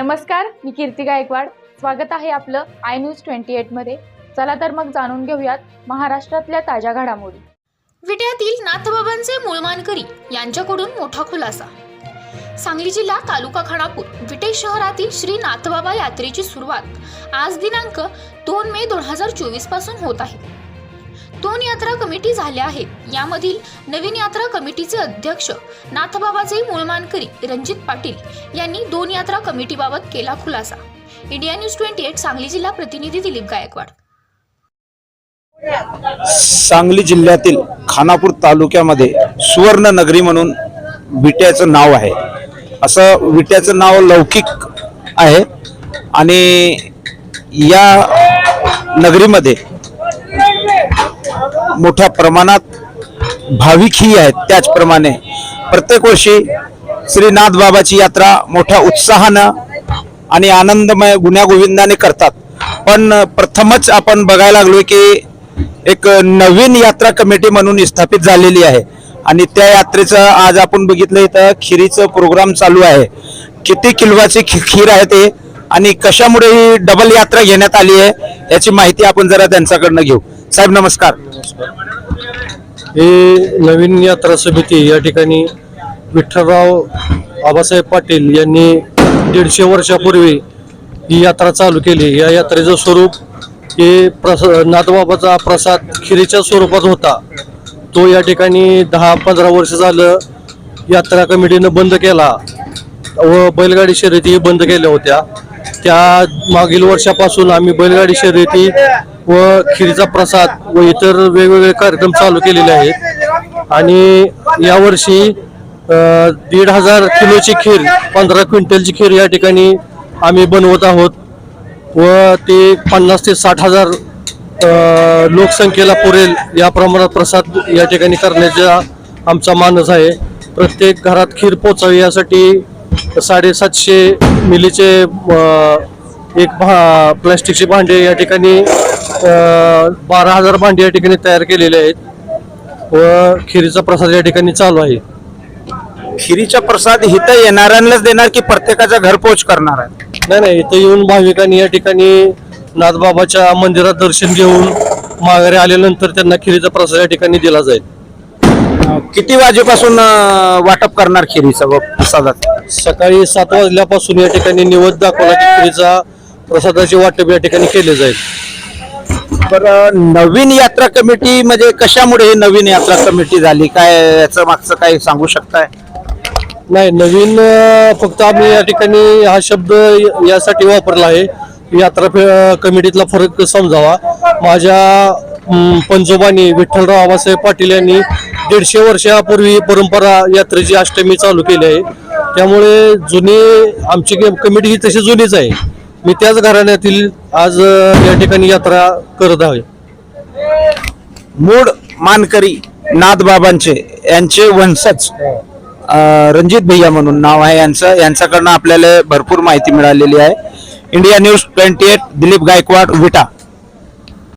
नमस्कार मी कीर्ती गायकवाड. स्वागत आहे आपलं आय न्यूज ट्वेंटी एटमध्ये चला तर मग जाणून घेऊयात महाराष्ट्रातल्या ताज्या घडामोडी. विट्यातील नाथबाबांचे मूळ मानकरी यांच्याकडून मोठा खुलासा. सांगली जिल्हा तालुका खानापूर विटे शहरातील श्री नाथबाबा यात्रेची सुरुवात आज दिनांक दोन मे दोन हजार चोवीसपासून होत आहे. दोन यात्रा कमिटी झाल्या आहेत. यामधील नवीन यात्रा कमिटीचे अध्यक्ष नाथबाबाचे मूळमानकरी रणजित पाटील यांनी दोन यात्रा कमिटीबाबत केला खुलासा. India News twenty eight Sangli जिल्हा प्रतिनिधी दिलीप गायकवाड. सांगली जिल्ह्यातील खानापूर तालुक्यामध्ये सुवर्ण नगरी म्हणून विट्याचं नाव आहे. असं विट्याचं नाव लौकिक आहे आणि या नगरीमध्ये मोठ्या प्रमाणात भाविकही आहेत त्याचप्रमाणे प्रत्येक वर्षी श्रीनाथ बाबाची यात्रा मोठ्या उत्साहानं आणि आनंदमय गुण्यागोविंदाने करतात. पण प्रथमच आपण बघायला लागलोय की एक नवीन यात्रा कमिटी म्हणून स्थापित झालेली आहे. आणि त्या यात्रेचं आज आपण बघितलं इथं खिरीचं प्रोग्राम चालू आहे. किती किलोची खी- खीर आहे ते आणि कशामुळे ही डबल यात्रा घेण्यात आली आहे याची माहिती आपण जरा त्यांच्याकडनं घेऊ. साहेब नमस्कार. हे नवीन यात्रा समिती या ठिकाणी विठ्ठलराव आबासाहेब पाटील यांनी दीडशे वर्षापूर्वी ही यात्रा चालू केली. या यात्रेचं स्वरूप हे प्रस नाथबाबाचा प्रसाद खिरीच्या स्वरूपात होता. तो या ठिकाणी दहा पंधरा वर्ष झालं यात्रा कमिटीनं बंद केला. व बैलगाडी शर्यती बंद केल्या होत्या. त्या मागील वर्षापासून आम्ही बैलगाडी शर्यती व खिरीचा प्रसाद व इतर वेगवेगळे कार्यक्रम चालू केलेले आहेत. आणि यावर्षी दीड हजार किलोची खीर पंधरा क्विंटलची खीर या ठिकाणी आम्ही बनवत आहोत. व ते पन्नास ते साठ हजार लोकसंख्येला पुरेल या प्रमाणात प्रसाद या ठिकाणी करण्याचा आमचा मानस आहे. प्रत्येक घरात खीर पोचावी यासाठी साडेसातशे मिलीचे एक भा प्लॅस्टिकचे भांडे या ठिकाणी बारा हजार भांडे या ठिकाणी तयार केलेले आहेत व खिरीचा प्रसाद या ठिकाणी चालू आहे. खिरीचा प्रसाद इथं येणाऱ्यांनाच देणार की प्रत्येकाच्या घरपोच करणार आहे? नाही नाही इथं येऊन भाविकांनी या ठिकाणी नाथबाबाच्या मंदिरात दर्शन घेऊन माघारी आल्यानंतर त्यांना खिरीचा प्रसाद या ठिकाणी दिला जाईल. किती वाजेपासून अं, वाटप करणार खिरीचं व प्रसादाचं? सकाळी सात वाजल्यापासून या ठिकाणी निवद दाखवला की खिरीचा प्रसादाचे वाटप या ठिकाणी केले जाईल. बरं नवीन यात्रा कमिटी म्हणजे कशामुळे ही नवीन यात्रा कमिटी झाली? काय याचं मागचं काय सांगू शकताय? नाही नवीन फक्त आम्ही या ठिकाणी हा शब्द यासाठी वापरला आहे. यात्रा कमिटीतला फरक समजावा. माझ्या पंजोबांनी विठ्ठलराव आबासाहेब पाटील यांनी दीडशे वर्षापूर्वी परंपरा यात्रेची अष्टमी चालू केली आहे. त्यामुळे जुनी आमची कमिटी ही तशी जुनीच आहे. मी त्याच घराण्यातील आज या ठिकाणी यात्रा करत आहे. मूळ मानकरी नाथबाबांचे यांचे वंशज रणजित भैया म्हणून नाव आहे यांचं. यांच्याकडनं आपल्याला भरपूर माहिती मिळालेली आहे. India News twenty eight Dilip Gaikwad Vita.